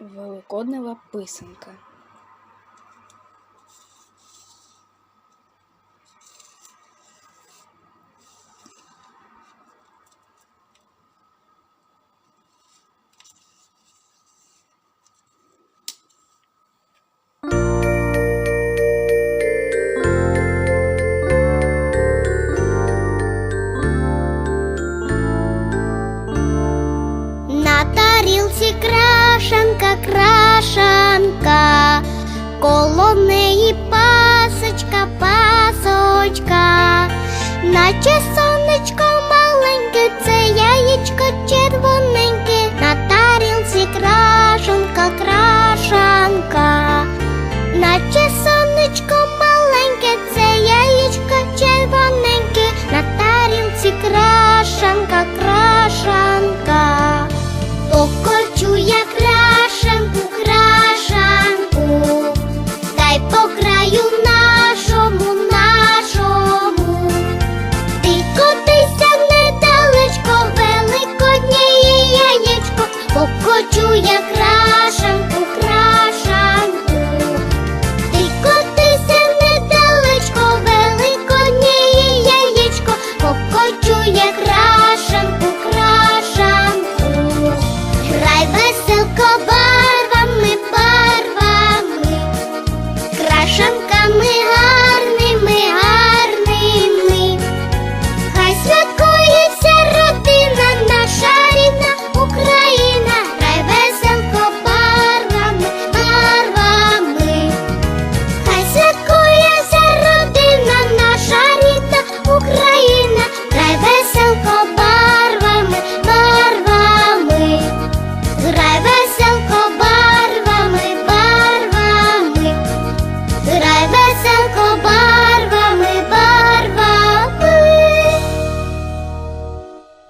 Великоднева писанка. тарілці крашанка, крашанка, коло неї пасочка, пасочка, наче сон.